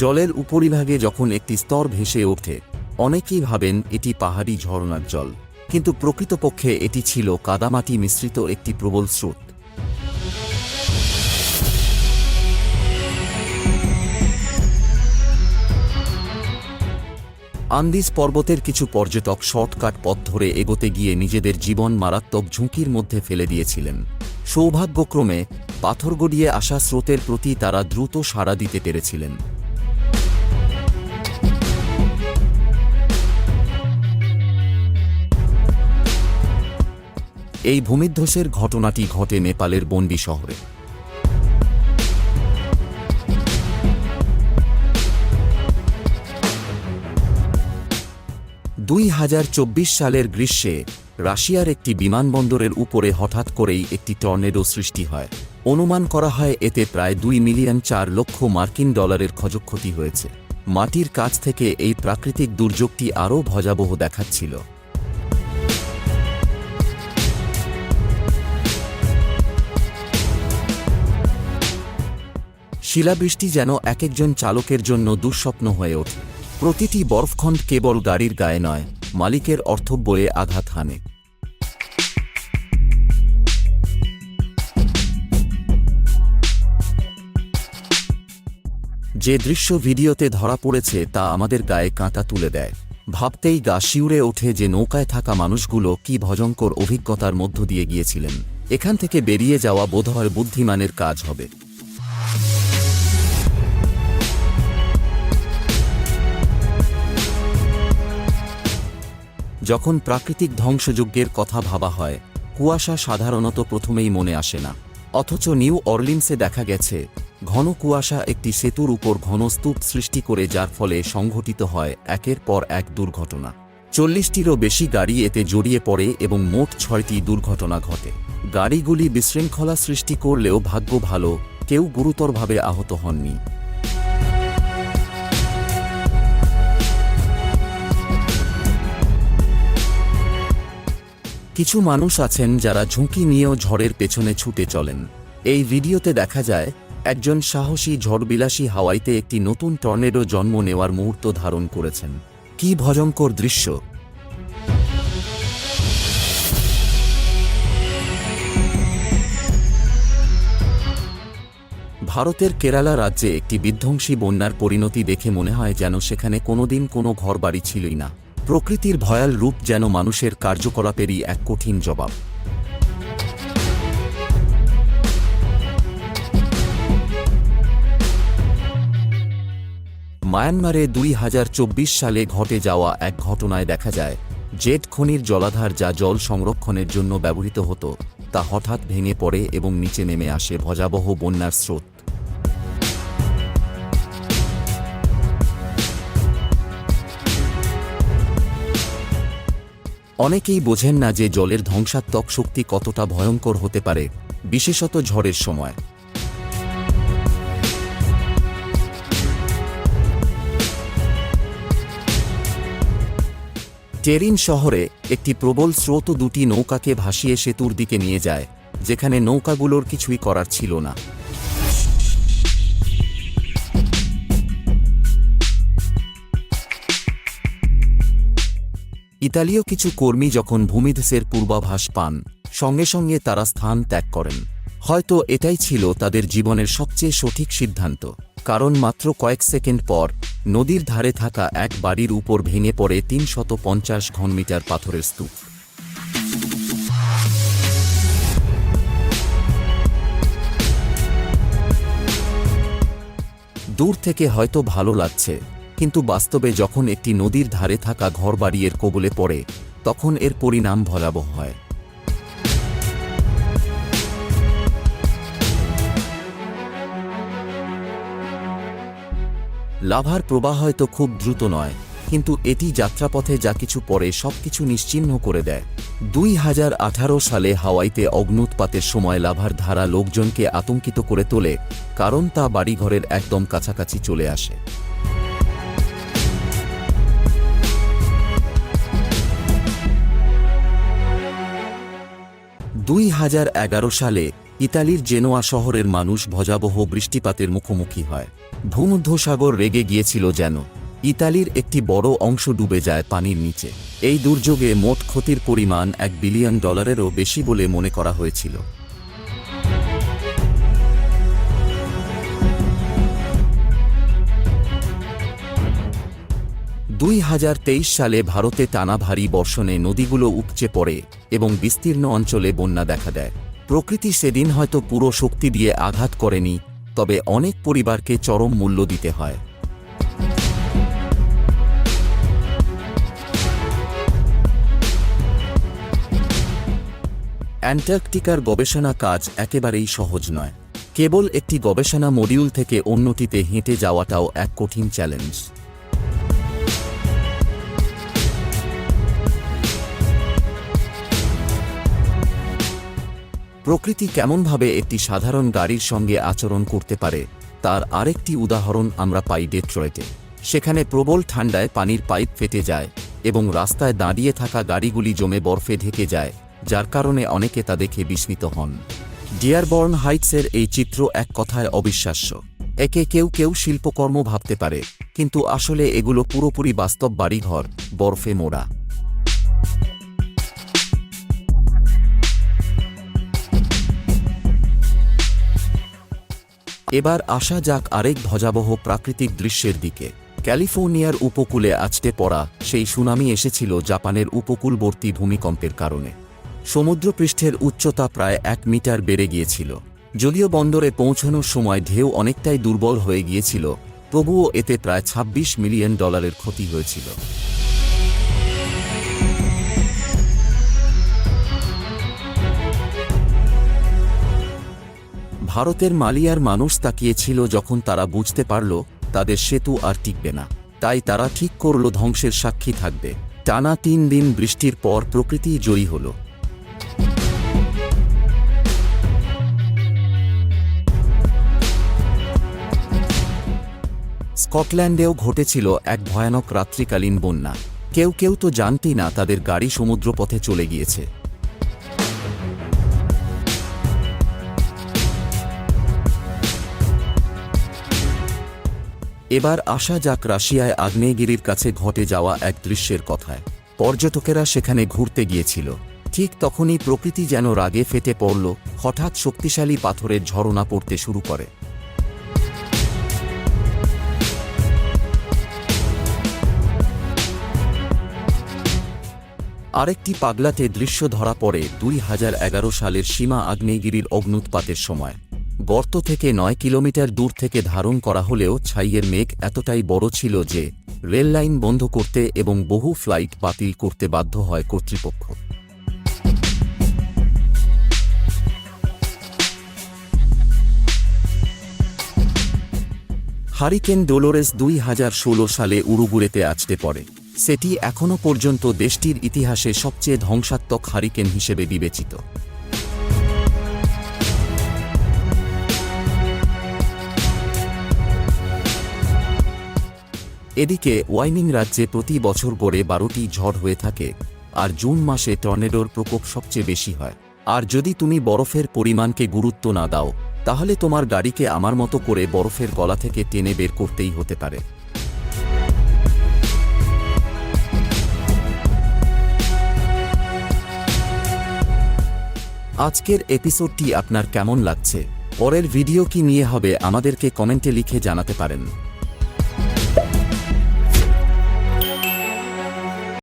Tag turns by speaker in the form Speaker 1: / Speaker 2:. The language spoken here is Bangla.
Speaker 1: জলের উপরিভাগে যখন একটি স্তর ভেসে ওঠে, অনেকেই ভাবেন এটি পাহাড়ি ঝরনার জল, কিন্তু প্রকৃতপক্ষে এটি ছিল কাদামাটি মিশ্রিত একটি প্রবল স্রোত। আন্দিজ পর্বতের কিছু পর্যটক শর্টকাট পথ ধরে এগোতে গিয়ে নিজেদের জীবন মারাত্মক ঝুঁকির মধ্যে ফেলে দিয়েছিলেন। সৌভাগ্যক্রমে, পাথর গড়িয়ে আসা স্রোতের প্রতি তারা দ্রুত সাড়া দিতে পেরেছিলেন। এই ভূমিধ্বসের ঘটনাটি ঘটে নেপালের বন্ডি শহরে। দুই হাজার চব্বিশ সালের গ্রীষ্মে রাশিয়ার একটি বিমানবন্দরের উপরে হঠাৎ করেই একটি টর্নেডো সৃষ্টি হয়। অনুমান করা হয় এতে প্রায় দুই মিলিয়ন চার লক্ষ মার্কিন ডলারের ক্ষয়ক্ষতি হয়েছে। মাটির কাছ থেকে এই প্রাকৃতিক দুর্যোগটি আরও ভজাবহ দেখাচ্ছিল। শিলাবৃষ্টি যেন এক একজন চালকের জন্য দুঃস্বপ্ন হয়ে ওঠে। প্রতিটি বরফখণ্ড কেবল গাড়ির গায়ে নয়, মালিকের অর্থব্যয়ে আঘাত হানে। যে দৃশ্য ভিডিওতে ধরা পড়েছে তা আমাদের গায়ে কাঁটা তুলে দেয়। ভাবতেই গা শিউরে ওঠে যে নৌকায় থাকা মানুষগুলো কি ভয়ঙ্কর অভিজ্ঞতার মধ্য দিয়ে গিয়েছিলেন। এখান থেকে বেরিয়ে যাওয়া বোধহয় বুদ্ধিমানের কাজ হবে। যখন প্রাকৃতিক ধ্বংসযজ্ঞের কথা ভাবা হয়, কুয়াশা সাধারণত প্রথমেই মনে আসে না। অথচ নিউ অর্লিন্সে দেখা গেছে, ঘন কুয়াশা একটি সেতুর উপর ঘন স্তূপ সৃষ্টি করে যার ফলে সংঘটিত হয় একের পর এক দুর্ঘটনা। চল্লিশটিরও বেশি গাড়ি এতে জড়িয়ে পড়ে এবং মোট ছয়টি দুর্ঘটনা ঘটে। গাড়িগুলি বিশৃঙ্খলা সৃষ্টি করলেও ভাগ্য ভালো, কেউ গুরুতরভাবে আহত হননি। কিছু মানুষ আছেন যারা ঝুঁকি নিয়েও ঝড়ের পেছনে ছুটে চলেন। এই ভিডিওতে দেখা যায়, একজন সাহসী ঝড়বিলাসী হাওয়াইতে একটি নতুন টর্নেডো জন্ম নেওয়ার মুহূর্ত ধারণ করেছেন। কি ভয়ঙ্কর দৃশ্য! ভারতের কেরালা রাজ্যে একটি বিধ্বংসী বন্যার পরিণতি দেখে মনে হয় যেন সেখানে কোনোদিন কোনো ঘরবাড়ি ছিলই না। প্রকৃতির ভয়াল রূপ যেন মানুষের কার্যকলাপেরই এক কঠিন জবাব। মায়ানমারে দুই হাজার চব্বিশ সালে ঘটে যাওয়া এক ঘটনায় দেখা যায়, জেট খনির জলাধার যা জল সংরক্ষণের জন্য ব্যবহৃত হতো, তা হঠাৎ ভেঙে পড়ে এবং নিচে নেমে আসে ভজাবহ বন্যার স্রোত। অনেকেই বোঝেন না যে জলের ধ্বংসাত্মক শক্তি কতটা ভয়ঙ্কর হতে পারে, বিশেষত ঝড়ের সময়। টেরিন শহরে একটি প্রবল স্রোত দুটি নৌকাকে ভাসিয়ে সেতুর দিকে নিয়ে যায়, যেখানে নৌকাগুলোর কিছুই করার ছিল না। ইতালীয় কিছু কর্মী যখন ভূমিধসের পূর্বাভাস পান, সঙ্গে সঙ্গে তারা স্থান ত্যাগ করেন। হয়তো এটাই ছিল তাদের জীবনের সবচেয়ে সঠিক সিদ্ধান্ত, কারণ মাত্র কয়েক সেকেন্ড পর নদীর ধারে থাকা এক বাড়ির উপর ভেঙে পড়ে তিনশত পঞ্চাশ ঘনমিটার পাথরের স্তূপ। দূর থেকে হয়তো ভালো লাগছে কিন্তু বাস্তবে যখন একটি নদীর ধারে থাকা ঘরবাড়ি এর কবলে পড়ে, তখন এর পরিণাম ভয়াবহ হয়। লাভার প্রবাহ হয়তো খুব দ্রুত নয়, কিন্তু এটি যাত্রাপথে যা কিছু পরে সবকিছু নিশ্চিহ্ন করে দেয়। দুই হাজার আঠারো সালে হাওয়াইতে অগ্নুৎপাতের সময় লাভার ধারা লোকজনকে আতঙ্কিত করে তোলে, কারণ তা বাড়িঘরের একদম কাছাকাছি চলে আসে। দুই হাজার এগারো সালে ইতালির জেনোয়া শহরের মানুষ ভজাবহ বৃষ্টিপাতের মুখোমুখি হয়। ভূমধ্যসাগর রেগে গিয়েছিল যেন। ইতালির একটি বড় অংশ ডুবে যায় পানির নিচে। এই দুর্যোগে মোট ক্ষতির পরিমাণ এক বিলিয়ন ডলারেরও বেশি বলে মনে করা হয়েছিল। দুই হাজার তেইশ সালে ভারতে টানা ভারী বর্ষণে নদীগুলো উপচে পড়ে। এবং বিস্তীর্ণ অঞ্চলে বন্যা দেখা দেয়। প্রকৃতি সেদিন হয়তো পুরো শক্তি দিয়ে আঘাত করেনি, তবে অনেক পরিবারকে চরম মূল্য দিতে হয়। অ্যান্টার্কটিকার গবেষণা কাজ একেবারেই সহজ নয়। কেবল একটি গবেষণা মডিউল থেকে অন্যটিতে হেঁটে যাওয়াটাও এক কঠিন চ্যালেঞ্জ। প্রকৃতি কেমনভাবে একটি সাধারণ গাড়ির সঙ্গে আচরণ করতে পারে, তার আরেকটি উদাহরণ আমরা পাই ডেট্রয়েটে। সেখানে প্রবল ঠান্ডায় পানির পাইপ ফেটে যায় এবং রাস্তায় দাঁড়িয়ে থাকা গাড়িগুলি জমে বরফে ঢেকে যায়, যার কারণে অনেকে তা দেখে বিস্মিত হন। ডিয়ারবর্ন হাইটসের এই চিত্র এক কথায় অবিশ্বাস্য। একে কেউ কেউ শিল্পকর্ম ভাবতে পারে, কিন্তু আসলে এগুলো পুরোপুরি বাস্তব বাড়িঘর, বরফে মোড়া। এবার আসা যাক আরেক ভজাবহ প্রাকৃতিক দৃশ্যের দিকে। ক্যালিফোর্নিয়ার উপকূলে আছটে পড়া সেই সুনামি এসেছিল জাপানের উপকূলবর্তী ভূমিকম্পের কারণে। সমুদ্রপৃষ্ঠের উচ্চতা প্রায় এক মিটার বেড়ে গিয়েছিল। জলীয় বন্দরে পৌঁছানোর সময় ঢেউ অনেকটাই দুর্বল হয়ে গিয়েছিল, তবুও এতে প্রায় ২৬ মিলিয়ন ডলারের ক্ষতি হয়েছিল। ভারতের মালিয়ার মানুষ তাকিয়েছিল যখন তারা বুঝতে পারল, তাদের সেতু আর টিকবে না। তাই তারা ঠিক করল ধ্বংসের সাক্ষী থাকবে। টানা তিন দিন বৃষ্টির পর প্রকৃতি জয়ী হল। স্কটল্যান্ডেও ঘটেছিল এক ভয়ানক রাত্রিকালীন বন্যা। কেউ কেউ তো জানতেই না তাদের গাড়ি সমুদ্রপথে চলে গিয়েছে। এবার আসা যাক রাশিয়ায় আগ্নেয়গিরির কাছে ঘটে যাওয়া এক দৃশ্যের কথায়। পর্যটকেরা সেখানে ঘুরতে গিয়েছিল। ঠিক তখনই প্রকৃতি যেন রাগে ফেটে পড়ল, হঠাৎ শক্তিশালী পাথরের ঝরনা পড়তে শুরু করে। আরেকটি পাগলাতে দৃশ্য ধরা পড়ে দুই হাজার এগারো সালের সীমা আগ্নেয়গিরির অগ্নুৎপাতের সময়। গর্ত থেকে নয় কিলোমিটার দূর থেকে ধারণ করা হলেও ছাইয়ের মেঘ এতটাই বড় ছিল যে রেল লাইন বন্ধ করতে এবং বহু ফ্লাইট বাতিল করতে বাধ্য হয় কর্তৃপক্ষ। হারিকেন ডোলোরেস দুই হাজার ষোলো সালে উরুগুড়েতে আছড়ে পড়ে। সেটি এখনও পর্যন্ত দেশটির ইতিহাসে সবচেয়ে ধ্বংসাত্মক হারিকেন হিসেবে বিবেচিত। এদিকে ওয়াইমিং রাজ্যে প্রতি বছর গড়ে বারোটি ঝড় হয়ে থাকে, আর জুন মাসে টর্নেডোর প্রকোপ সবচেয়ে বেশি হয়। আর যদি তুমি বরফের পরিমাণকে গুরুত্ব না দাও, তাহলে তোমার গাড়িকে আমার মতো করে বরফের গলা থেকে টেনে বের করতেই হতে পারে। আজকের এপিসোডটি আপনার কেমন লাগছে? পরের ভিডিও কি নিয়ে হবে আমাদেরকে কমেন্টে লিখে জানাতে পারেন।